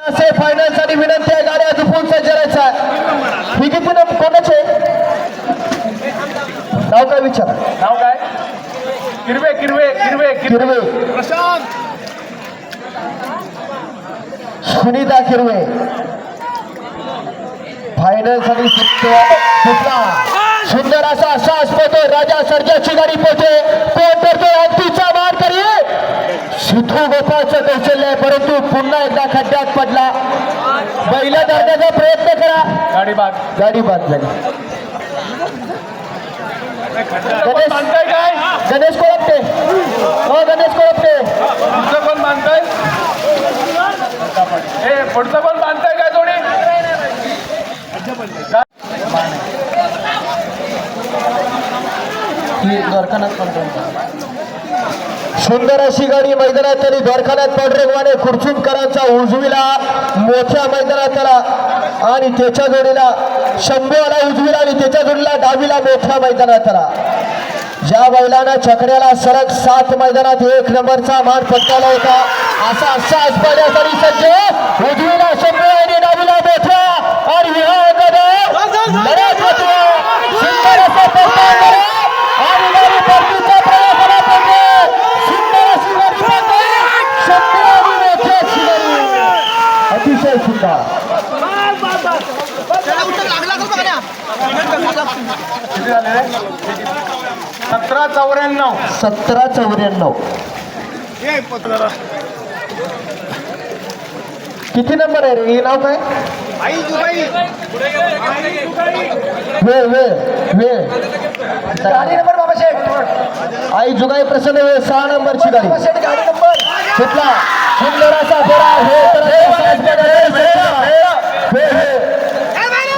असे फायनलसाठी विनंती आहे गाड्या झुपून सज्ज राहायचा ही किती नंबर कोणाचे? नाव काय विचार? नाव काय? किरवे किरवे किरवे किरवे. प्रशांत. सुनीता किरवे. फायनलसाठी सुटला सुंदर असा सास पोहतोय राजा सर्जाची गाडी पोहते कोण करतोय हत्तीचा मार करी सिद्धू गोपाळचं कौशल्य आहे परंतु पुन्हा एकदा खड्ड्यात पडला. बैला धरण्याचा प्रयत्न करा. गाडी बाग गाडी बाद झाली. काय? गणेश कोळपटे. हो गणेश कोळपटे. पुढचं कोण बांधताय? हे पुढचं कोण बांधताय काय थोडी ही द्वारकानाथ सुंदर अशी गाडी मैदानात तरी द्वारकानाथ पांढरेगवाने खुर्चुमकरांचा उजवीला मोठ्या मैदानात त्याला आणि त्याच्या जोडीला शंभू आला उजवीला आणि त्याच्या जोडीला डावीला मोठ्या मैदानात त्याला. ज्या बैलानं छकड्याला सलग सात मैदानात एक नंबरचा मान पटकावला होता. असा असा असपाण्यासाठी सज्ज. उजवीला शंभू आणि डावीला मोठ्या. आणि होतो सुंदर असा पट्टा करा आणि गाडी परतीचा प्रयत्न करते सुंदर अशी गाडी पळते. शंभू आणि मोठ्या अशी गाडी. झाले सतरा चौऱ्याण्णव. सतरा चौऱ्याण्णव. किती नंबर आहे रे? हे नाव काय? वेळ वेळ वेळ. गाडी नंबर बाबा शेठ. आई जुगाई प्रसन्न वेळ सहा नंबरची गाडी. गाडी नंबर. सुटला. सुंदर असा फेरा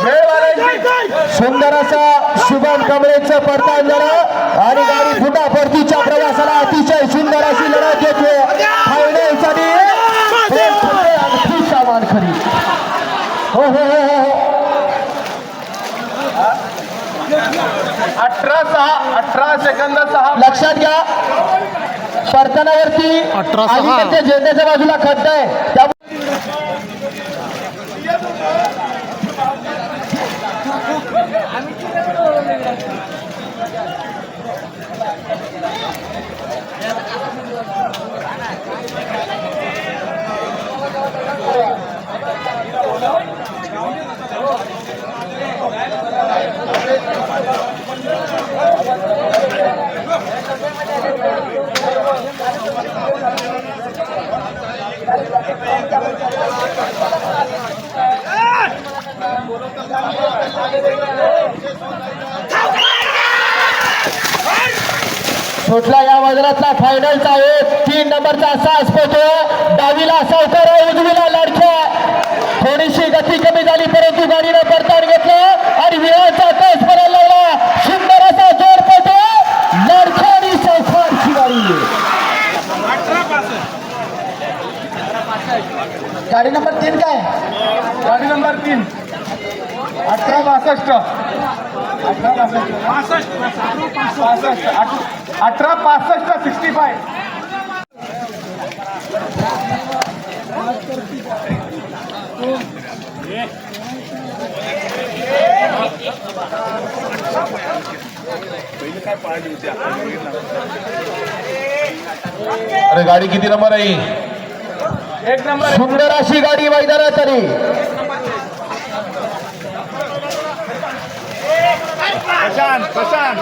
हे वाढायची सुंदर असा शुभम कमळेचं पडताळ झालं आणि गाडी पुन्हा परतीच्या प्रवासाला अतिशय सुंदर अशी लढत येते फायनलसाठी अगदी सामान खरी हो हो हो हो हो. अठरा सहा अठरा सेकंद सहा लक्षात घ्या. परतानावरती अलीकडच्या झेंड्याच्या बाजूला खड्डा आहे सुटला या बाजारातला फायनलचा एक तीन नंबरचा सास पोतो डावीला सावकार उजवीला लाडक्या. थोडीशी गती कमी झाली परंतु गाडीनं परतान घेतलं आणि विराचा कस पडायला लागला सुंदर असा जोर पोतो लाडक्या आणि सावकारची गाडी गाडी नंबर तीन काय? गाडी नंबर तीन. अठरा बासष्ट. अठरा बासष्ट. पासष्ट अठ- अठरा पासष्ट सिक्स्टी फाय अरे गाडी किती नंबर आहे? सुंदर अशी गाडी मैदानात आली. प्रशांत प्रशांत.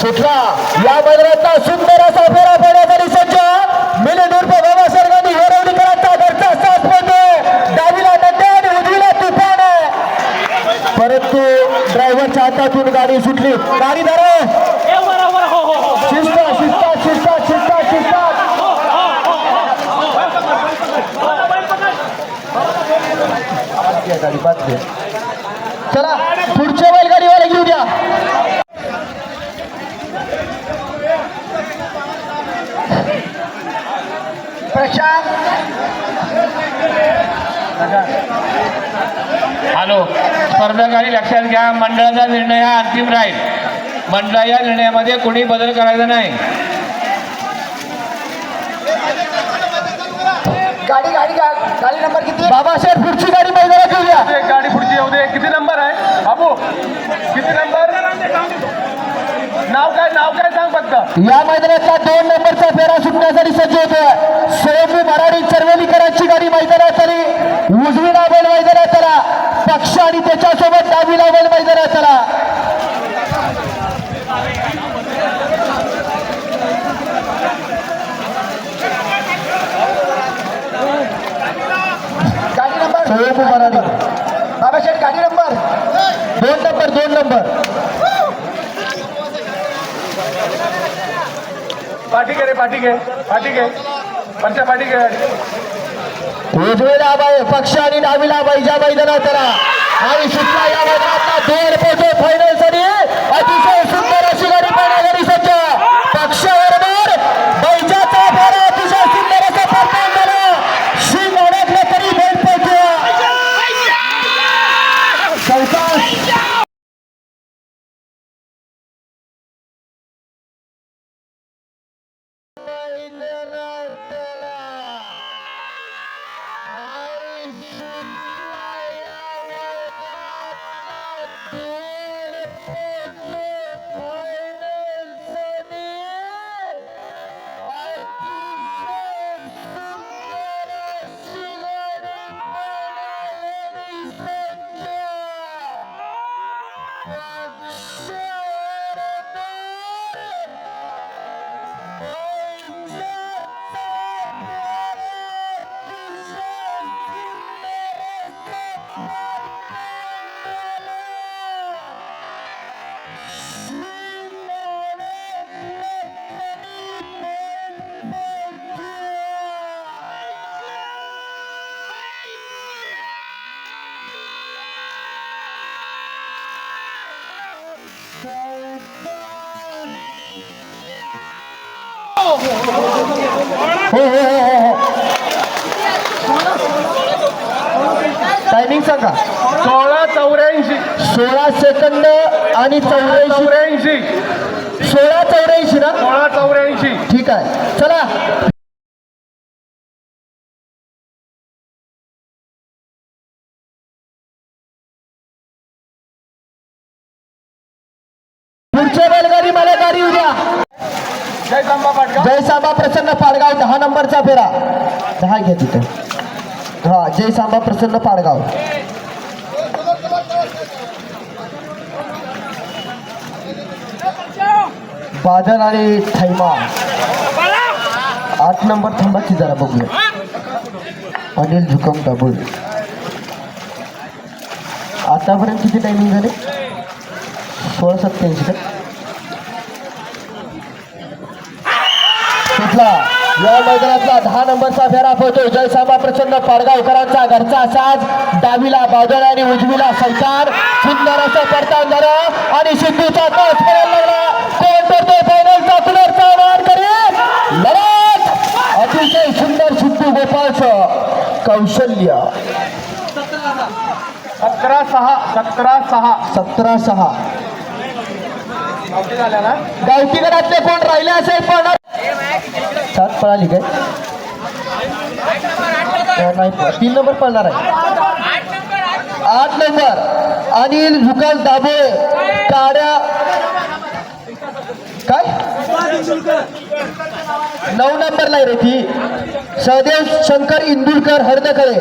सुटला. या मैदानातला सुंदर असा फेरा हातातून गाडी सुटली. गाडी धरे. शिस्ता शिस्ता शिस्ता शिस्ता शिस्ता. गाडी पाच चला. स्पर्धकांनी लक्षात घ्या मंडळाचा निर्णय हा अंतिम राहील. मंडळ या निर्णयामध्ये कोणी बदल करायचा नाही. गाडी गाडी गाडी नंबर किती बाबासाहेब पुढची गाडी मैदानात घेऊ द्या एक गाडी पुढची येऊ दे. किती नंबर आहे? बाबू किती नंबर? नाव काय नाव काय सांग फक्त. या मैदानातला दोन नंबरचा फेरा सुटण्यासाठी सज्ज होतोय. सोमू मराठी चरवेलीकरांची गाडी मैदानात आली उजवी लावेल मैदानात आला पक्ष आणि त्याच्यासोबत डावी लावेल मैदानात आला गाडी नंबर. सोमू मराठी बाबाशेठ गाडी नंबर. दोन नंबर दोन नंबर. पाठी घे रे पाठी घे पाठी घे पंचा पाठी घे उजवेला बाई पक्ष आणि डावीला बाईच्या मैदानात करा. आणि सुटला या मैदानात दोन पोहोचो फायनल हो हो हो टायमिंग सांगा. सोळा चौऱ्याऐंशी. सोळा सेकंद आणि चौऱ्याऐंशी. चौऱ्याऐंशी. सोळा चौऱ्याऐंशी ना? सोळा चौऱ्याऐंशी. ठीक आहे. चला. पुढच्या बैलगाडी मला गाडी उद्या. जयसांबा प्रसन्न पाडगाव दहा नंबरचा फेरा. दहा घ्या तिथे. हा जयसांबा प्रसन्न पाडगाव. बादल आणि थैमा. आठ नंबर थांबाची जरा बघूया. अनिल झुकम डबल आतापर्यंत किती टायमिंग झाले? सोळा सत्याऐंशी का? कुठला या मैदानातला दहा नंबरचा फेरा पोहतो जयसाबा प्रचंड पाडगावकरांचा घरचा साज. डावीला बादळ आणि उजवीला सैतान सुंदर असं झालं. आणि सिद्धूचा पडायला लागला. कोण करतो फायनलचा कुलरचा वार करे लढत. अतिशय सुंदर सिद्धू गोपाळचं कौशल्य. सतरा सहा सतरा सहा. सतरा सहा. गावठी घरातले कोण राहिले असेल? पण सात पळाली काय? नाही तीन नंबर पळणार आहे. आठ नंबर. अनिल झुकल दाबोळे काड्या. काय? नऊ नंबर नाही रे ती. सहदेव शंकर इंदुरकर हरदखळे.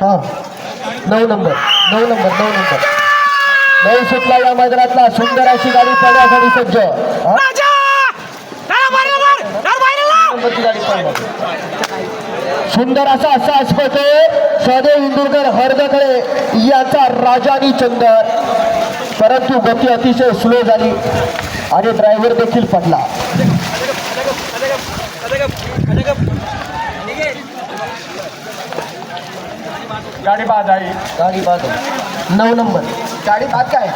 हा. नऊ नंबर. नऊ नंबर नऊ नंबर. सुटला या मैदानातला सुंदर अशी गाडी पडण्यासाठी सज्ज. सुंदर असा असा अस्पते सहदेव इंदुरकर हरदखळे यांचा राजानी चंदर परंतु गती अतिशय स्लो झाली आणि ड्रायव्हर देखील पडला. गाडी बाद आहे. गाडी बाद नऊ नंबर. गाडी बाद काय?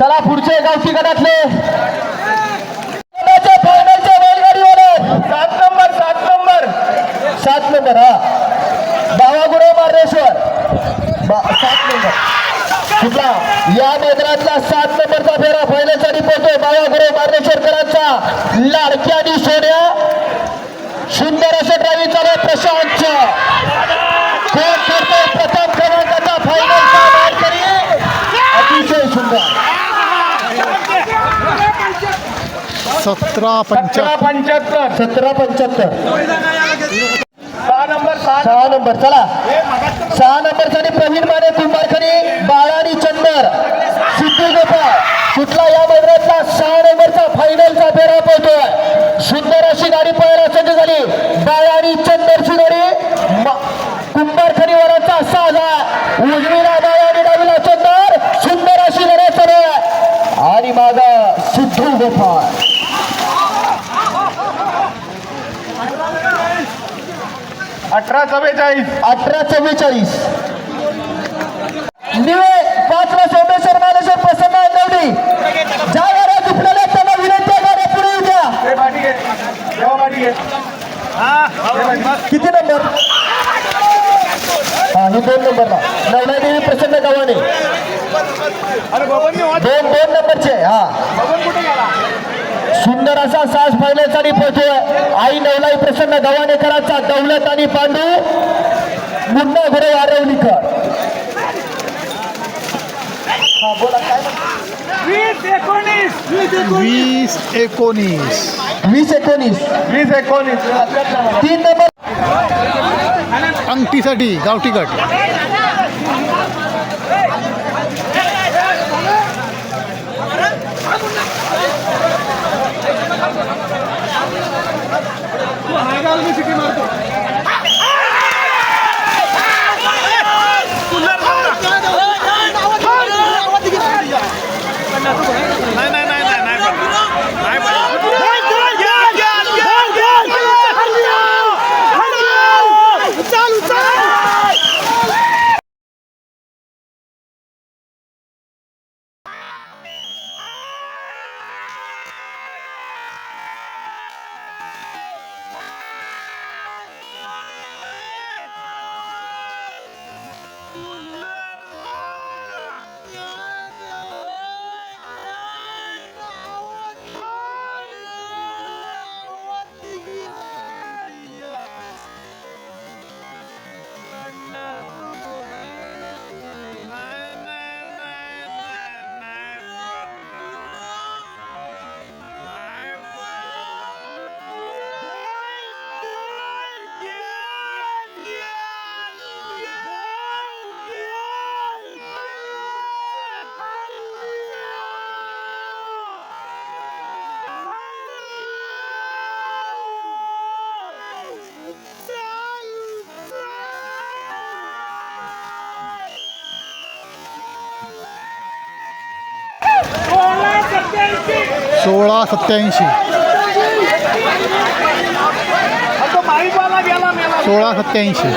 चला पुढचे गावठी गटातले. सात नंबर सात नंबर. सात नंबर हा. बावागुडे मार्लेश्वर. सात नंबर. कुठला? या मैदानातला सात नंबरचा फेरा फायनलसाठी पोहोचतोय बावागुडे मार्लेश्वरकरांचा लाडक्या आणि सोन्या. सुंदर असं ड्रायव्हिंग चालू प्रशांतच्या कोण करतोय प्रथम क्रमांकाचा फायनलचा मानकरी अतिशय सुंदर. सतरा पंच्याहत्तर. सतरा पंच्याहत्तर. सहा नंबर सहा नंबर. चला. सहा नंबरसाठी प्रवीण माने कुंभारखनी बाळानी चंदर सिद्धू गोपाळ. कुठला या मैदानातला सहा नंबरचा फायनलचा फेरा पळतोय? सुंदर अशी गाडी पळायला सज्ज झाली. बाळानी चंदरची गाडी म- कुंभारखनी वराचा साधा उजवीला बाळानी डावीला चंदर सुंदर अशी लढत चालू आहे आणि माझा सिद्धू गोपाळ. अठरा चव्वेचाळीस. अठरा चव्वेचाळीस. निवे पाचवा सोमेश्वर मालेश्वर प्रसन्न नवडी ज्या गाड्या दुखलेल्या त्यांना विनंती गाड्या पुढे येऊ द्या हे पाठी घे. जेव्हा पाठी घे. किती नंबर? हा ही दोन नंबरला. नवला देवी प्रसन्न वाट दोन नंबरचे हा. बघून कुठे गेला सुंदर असा सास फायनलसाठी पोहोचतोय. आई नवलाई प्रसन्न गव्हाणेकरांचा दौलत आणि पांडू मुन्ना गुरु आरवलीकर. हा बोला काय? म्हणता? वीस एकोणीस. वीस एकोणीस. वीस एकोणीस. वीस एकोणीस. तीन नंबर. अंगठीसाठी गावठी गट सोळा मी सिटी मारतो. गेला मेला. सोळा सत्याऐंशी